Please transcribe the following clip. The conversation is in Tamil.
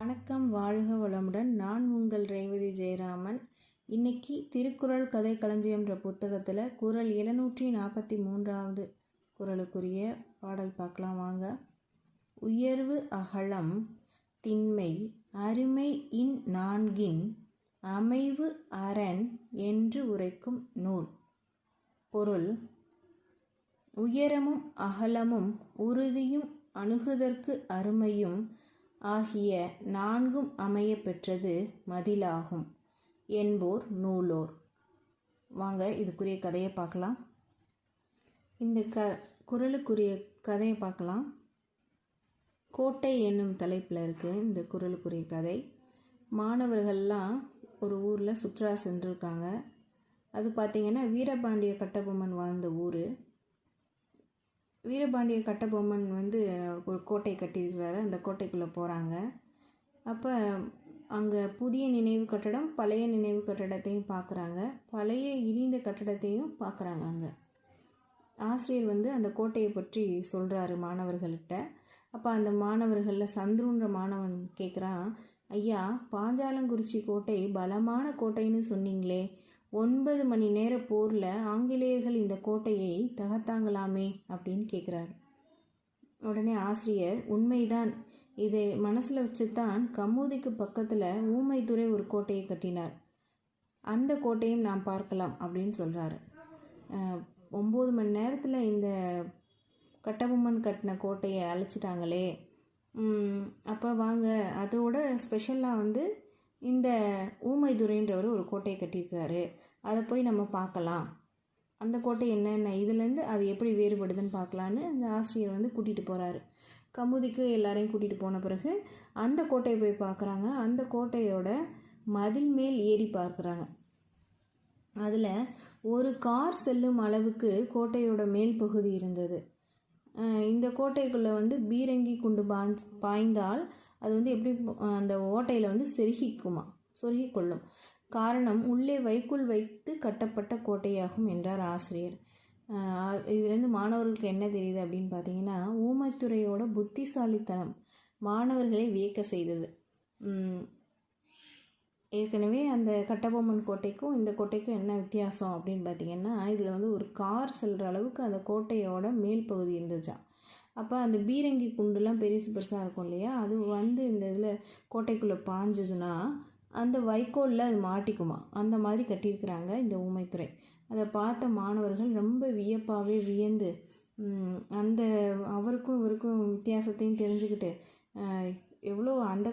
வணக்கம் வாழ்க வளமுடன். நான் உங்கள் ரேவதி ஜெயராமன். இன்னைக்கு திருக்குறள் கதை களஞ்சியம்ன்ற புத்தகத்தில் குரல் எழுநூற்றி நாற்பத்தி மூன்றாவது குரலுக்குரிய பாடல் பார்க்கலாம் வாங்க. உயர்வு அகலம் திண்மை அருமை இன் நான்கின் அமைவு அரண் என்று உரைக்கும் நூல். பொருள் உயரமும் அகலமும் உறுதியும் அணுகுதற்கு அருமையும் ஆகிய நான்கும் அமைய பெற்றது மதிலாகும். என்போர் நூலோர். வாங்க இதுக்குரிய கதையை பார்க்கலாம். இந்த க குரலுக்குரிய கதையை பார்க்கலாம். கோட்டை என்னும் தலைப்பில் இருக்குது இந்த குரலுக்குரிய கதை. மாணவர்கள்லாம் ஒரு ஊரில் சுற்றுலா சென்றிருக்காங்க. அது பார்த்திங்கன்னா வீரபாண்டிய கட்டபொம்மன் வாழ்ந்த ஊர். வீரபாண்டிய கட்டபொம்மன் வந்து ஒரு கோட்டை கட்டியிருக்கிறாரு. அந்த கோட்டைக்குள்ளே போகிறாங்க அப்போ அங்கே புதிய நினைவு கட்டடம் பழைய நினைவு கட்டடத்தையும் பார்க்குறாங்க பழைய இடிந்த கட்டடத்தையும் பார்க்குறாங்க அங்கே. ஆசிரியர் வந்து அந்த கோட்டையை பற்றி சொல்கிறாரு மாணவர்கள்கிட்ட அப்போ அந்த மாணவர்களில் சந்துருன்ற மாணவன் கேட்குறான் ஐயா பாஞ்சாலங்குறிச்சி கோட்டை பலமான கோட்டைன்னு சொன்னீங்களே. ஒன்பது மணி நேர போரில் ஆங்கிலேயர்கள் இந்த கோட்டையை தகர்த்தாங்களாமே அப்படின்னு கேட்குறாரு உடனே ஆசிரியர் உண்மைதான். இதை மனசில் வச்சு தான் கம்மூதிக்கு பக்கத்தில் ஊமைத்துறை ஒரு கோட்டையை கட்டினார். அந்த கோட்டையும் நாம் பார்க்கலாம் அப்படின்னு சொல்கிறாரு ஒம்பது மணி நேரத்தில் இந்த கட்டபொம்மன் கட்டின கோட்டையை அழைச்சிட்டாங்களே. அப்போ வாங்க அதோட ஸ்பெஷலாக வந்து இந்த ஊமைதுரைன்றவர் ஒரு கோட்டையை கட்டியிருக்காரு. அதை போய் நம்ம பார்க்கலாம். அந்த கோட்டை என்னென்ன இதுலேருந்து அது எப்படி வேறுபடுதுன்னு பார்க்கலான்னு அந்த ஆசிரியர் வந்து கூட்டிகிட்டு போகிறாரு கமுதிக்கு எல்லாரையும் கூட்டிகிட்டு போன பிறகு அந்த கோட்டையை போய் பார்க்குறாங்க. அந்த கோட்டையோட மதில் மேல் ஏறி பார்க்குறாங்க. அதில் ஒரு கார் செல்லும் அளவுக்கு கோட்டையோட மேல் பகுதி இருந்தது. இந்த கோட்டைக்குள்ளே வந்து பீரங்கி குண்டு பாய்ந்தால் அது வந்து எப்படி அந்த ஓட்டையில் வந்து செருகிக்குமா? சொருகி கொள்ளும் காரணம் உள்ளே வைக்குள் வைத்து கட்டப்பட்ட கோட்டையாகும் என்றார் ஆசிரியர். இதுலேருந்து மாணவர்களுக்கு என்ன தெரியுது அப்படின்னு பார்த்தீங்கன்னா ஊமைத்துறையோட புத்திசாலித்தனம் மாணவர்களை வியக்க செய்தது. ஏற்கனவே அந்த கட்டபொம்மன் கோட்டைக்கும் இந்த கோட்டைக்கும் என்ன வித்தியாசம் அப்படின்னு பார்த்தீங்கன்னா இதில் வந்து ஒரு கார் செல்கிற அளவுக்கு அந்த கோட்டையோட மேல் பகுதி இருந்துச்சான் அப்போ அந்த பீரங்கி குண்டுலாம் பெருசு பெருசாக இருக்கும் இல்லையா? அது வந்து இந்த இதில் கோட்டைக்குள்ளே பாஞ்சதுன்னா அந்த வைக்கோலில் அது மாட்டிக்குமா? அந்த மாதிரி கட்டியிருக்கிறாங்க இந்த ஊமைத்துறை. அதை பார்த்த மாணவர்கள் ரொம்ப வியப்பாகவே வியந்து அந்த அவருக்கும் இவருக்கும் வித்தியாசத்தையும் தெரிஞ்சுக்கிட்டு எவ்வளோ அந்த